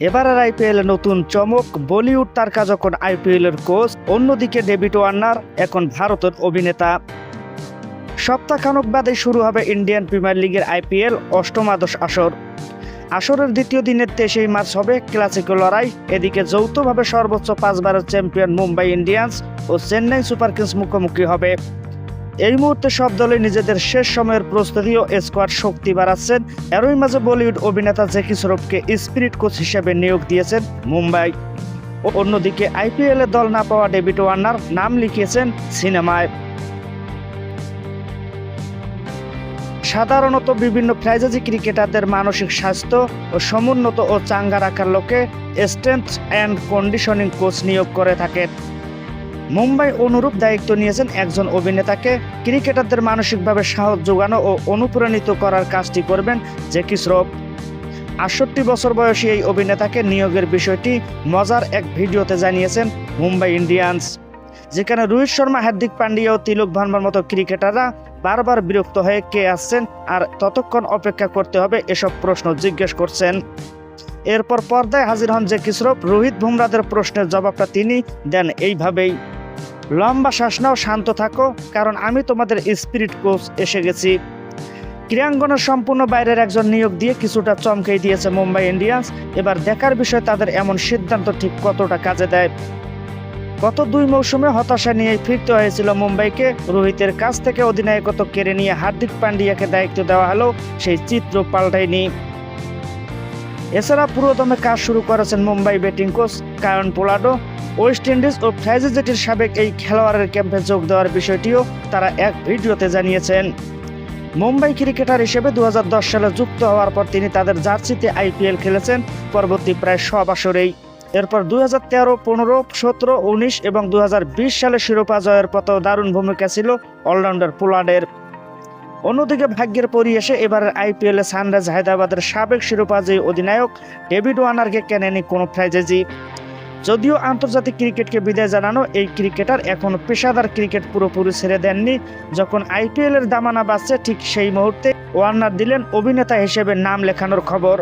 এবারের আইপিএল নতুন চমক, বলিউড তারকা যখন আইপিএল এর কোচ, অন্যদিকে ডেভিড ওয়ার্নার, এখন ভারতের অভিনেতা। সপ্তাহখানক বাদে শুরু হবে ইন্ডিয়ান প্রিমিয়ার লিগের আইপিএল অষ্টমাদশ আসর। আসরের দ্বিতীয় দিনের তেইশেই মার্চ হবে ক্লাসিকো লড়াই। এদিকে যৌথভাবে সর্বোচ্চ পাঁচবারের চ্যাম্পিয়ন মুম্বাই ইন্ডিয়ান্স ও চেন্নাই সুপার কিংস মুখোমুখি হবে। এই মুহূর্তে সব দলে নিজেদের শেষ সময়ের প্রস্তুতি ও স্কোয়াড শক্তি বাড়াচ্ছেন। এরই মাঝে বলিউড অভিনেতা জ্যাকি শ্রফকে স্পিরিট কোচ হিসেবে নিয়োগ দিয়েছেন মুম্বাই। অন্যদিকে আইপিএল দল না পাওয়া ডেভিড ওয়ার্নার নাম লিখিয়েছেন সিনেমায়। সাধারণত বিভিন্ন ফ্র্যাঞ্চাইজি ক্রিকেটারদের মানসিক স্বাস্থ্য ও সমুন্নত ও চাঙ্গা রাখার লোকে স্ট্রেংথ অ্যান্ড কন্ডিশনিং কোচ নিয়োগ করে থাকেন। মুম্বাই অনুরূপ দায়িত্ব নিয়েছেন একজন অভিনেতাকে। ক্রিকেটারদের মানসিকভাবে সাহস যোগানো ও অনুপ্রাণিত করার কাজটি করবেন জ্যাকি শ্রফ আটষট্টি বছর বয়সী এই অভিনেতাকে নিয়োগের বিষয়টি মজার এক ভিডিওতে জানিয়েছেন মুম্বাই ইন্ডিয়ান্স, যেখানে রোহিত শর্মা, হার্দিক পান্ডিয়া ও তিলক ভার্মার মতো ক্রিকেটাররা বারবার বিরক্ত হয়ে কে আসছেন আর ততক্ষণ অপেক্ষা করতে হবে এসব প্রশ্ন জিজ্ঞেস করছেন। এরপর পর্দায় হাজির হন জেকি শ্রফ রোহিত বুমরাদের প্রশ্নের জবাবটা তিনি দেন এইভাবেই। লম্বা শ্বাস নাও শান্ত থাকো, কারণ আমি তোমাদের স্পিরিট কোচ এসে গেছি। ক্রীড়াঙ্গনের সম্পূর্ণ বাইরের একজন নিয়োগ দিয়ে কিছুটা চমকেই দিয়েছে মুম্বাই ইন্ডিয়ান্স। এবার দেখার বিষয় তাদের এমন সিদ্ধান্ত ঠিক কতটা কাজে দেয়। গত দুই মৌসুমে হতাশা নিয়ে ফিরতে হয়েছিল মুম্বাইকে। রোহিতের কাছ থেকে অধিনায়কত্ব কেড়ে নিয়ে হার্দিক পান্ডিয়াকে দায়িত্ব দেওয়া হলো, সেই চিত্র পাল্টায়নি। এছাড়া পুরোদমে কাজ শুরু করেছেন Mumbai batting coach Kieron Pollard. West Indies ও ফ্রাইজেটির সাবেক এই খেলোয়াড়ের ক্যাম্পে যোগ দেওয়ার বিষয়টিও তারা এক ভিডিওতে জানিয়েছেন। মুম্বাই ক্রিকেটার হিসেবে দু হাজার দশ সালে যুক্ত হওয়ার পর তিনি তাদের জার্সিতে আইপিএল খেলেছেন, পরবর্তী প্রায় সব আসরেই এরপর দুই হাজার তেরো, পনেরো, সতেরো, উনিশ এবং দুই হাজার বিশ সালে শিরোপা জয়ের পথেও দারুণ ভূমিকা ছিল অলরাউন্ডার পোলার্ডের অন্যদিকে ভাগ্যের পরিবেশে এবারের আইপিএলে সানরাইজ হায়দ্রাবাদের সাবেক শিরোপা জয়ী অধিনায়ক ডেভিড ওয়ানারকে কেনেনি কোনো ফ্র্যাঞ্চাইজি যদিও আন্তর্জাতিক ক্রিকেটকে বিদায় জানানো এই ক্রিকেটার এখন পেশাদার ক্রিকেট পুরোপুরি ছেড়ে দেননি। যখন আইপিএলের দামানা বাঁচছে ঠিক সেই মুহূর্তে ওয়ার্নার দিলেন অভিনেতা হিসেবে নাম লেখানোর খবর।